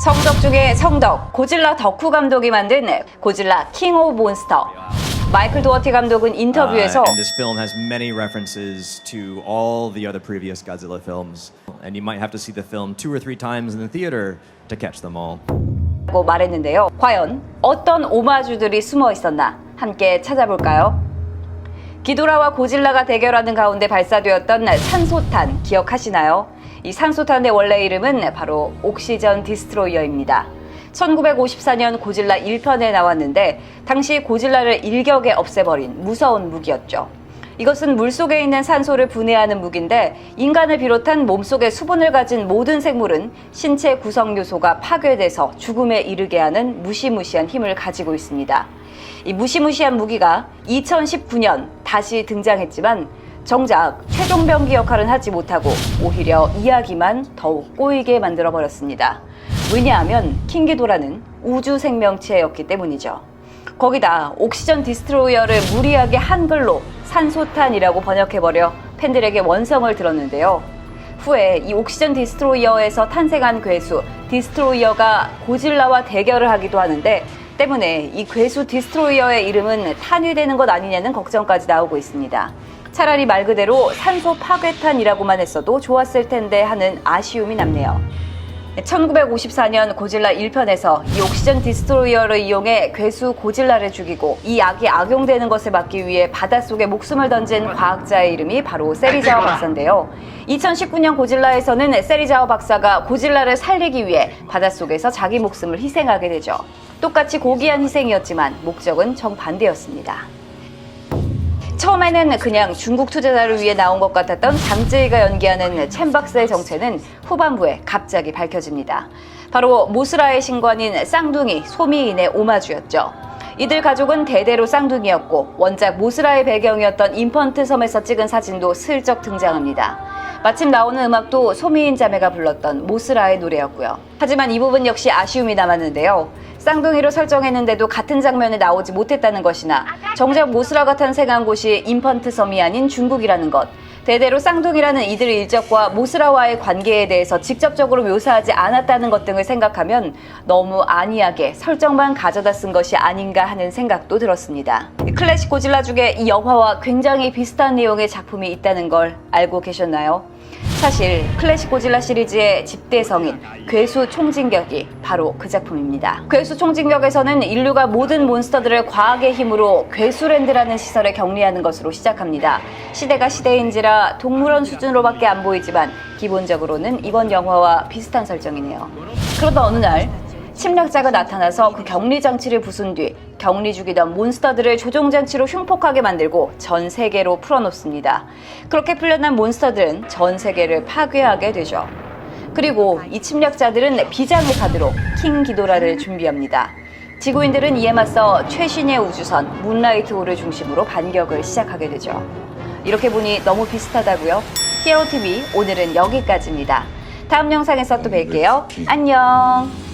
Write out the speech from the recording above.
성덕 중에 성덕, 고질라 덕후 감독이 만든 고질라 킹 오브 몬스터. 마이클 도어티 감독은 인터뷰에서 Uh, and this film has many references to all the other previous Godzilla films, and you might have to see the film two or three times in the theater to catch them all. 라고 말했는데요. 과연 어떤 오마주들이 숨어 있었나 함께 찾아볼까요? 기도라와 고질라가 대결하는 가운데 발사되었던 산소탄 기억하시나요? 이 산소탄의 원래 이름은 바로 옥시전 디스트로이어입니다. 1954년 고질라 1편에 나왔는데 당시 고질라를 일격에 없애버린 무서운 무기였죠. 이것은 물속에 있는 산소를 분해하는 무기인데 인간을 비롯한 몸속에 수분을 가진 모든 생물은 신체 구성 요소가 파괴돼서 죽음에 이르게 하는 무시무시한 힘을 가지고 있습니다. 이 무시무시한 무기가 2019년 다시 등장했지만 정작 최종병기 역할은 하지 못하고 오히려 이야기만 더욱 꼬이게 만들어 버렸습니다. 왜냐하면 킹기도라는 우주 생명체였기 때문이죠. 거기다 옥시전 디스트로이어를 무리하게 한글로 산소탄이라고 번역해버려 팬들에게 원성을 들었는데요. 후에 이 옥시전 디스트로이어에서 탄생한 괴수 디스트로이어가 고질라와 대결을 하기도 하는데 때문에 이 괴수 디스트로이어의 이름은 탄이 되는 것 아니냐는 걱정까지 나오고 있습니다. 차라리 말 그대로 산소 파괴탄이라고만 했어도 좋았을 텐데 하는 아쉬움이 남네요. 1954년 고질라 1편에서 이 옥시전 디스트로이어를 이용해 괴수 고질라를 죽이고 이 악이 악용되는 것을 막기 위해 바닷속에 목숨을 던진 과학자의 이름이 바로 세리자와 박사인데요. 2019년 고질라에서는 세리자와 박사가 고질라를 살리기 위해 바닷속에서 자기 목숨을 희생하게 되죠. 똑같이 고귀한 희생이었지만 목적은 정반대였습니다. 처음에는 그냥 중국 투자자를 위해 나온 것 같았던 장쯔이가 연기하는 첸 박사의 정체는 후반부에 갑자기 밝혀집니다. 바로 모스라의 신관인 쌍둥이 소미인의 오마주였죠. 이들 가족은 대대로 쌍둥이였고 원작 모스라의 배경이었던 인펀트 섬에서 찍은 사진도 슬쩍 등장합니다. 마침 나오는 음악도 소미인 자매가 불렀던 모스라의 노래였고요. 하지만 이 부분 역시 아쉬움이 남았는데요. 쌍둥이로 설정했는데도 같은 장면에 나오지 못했다는 것이나 정작 모스라가 탄생한 곳이 인펀트 섬이 아닌 중국이라는 것, 대대로 쌍둥이라는 이들의 일적과 모스라와의 관계에 대해서 직접적으로 묘사하지 않았다는 것 등을 생각하면 너무 안이하게 설정만 가져다 쓴 것이 아닌가 하는 생각도 들었습니다. 클래식 고질라 중에 이 영화와 굉장히 비슷한 내용의 작품이 있다는 걸 알고 계셨나요? 사실 클래식 고질라 시리즈의 집대 성인 괴수 총진격이 바로 그 작품입니다. 괴수 총진격에서는 인류가 모든 몬스터들을 과학의 힘으로 괴수랜드라는 시설에 격리하는 것으로 시작합니다. 시대가 시대인지라 동물원 수준으로밖에 안 보이지만 기본적으로는 이번 영화와 비슷한 설정이네요. 그러다 어느 날 침략자가 나타나서 그 격리 장치를 부순 뒤 격리 중이던 몬스터들을 조종 장치로 흉폭하게 만들고 전 세계로 풀어놓습니다. 그렇게 풀려난 몬스터들은 전 세계를 파괴하게 되죠. 그리고 이 침략자들은 비장의 카드로 킹 기도라를 준비합니다. 지구인들은 이에 맞서 최신의 우주선 문라이트 호를 중심으로 반격을 시작하게 되죠. 이렇게 보니 너무 비슷하다고요? 히어로 TV 오늘은 여기까지입니다. 다음 영상에서 또 뵐게요. 안녕.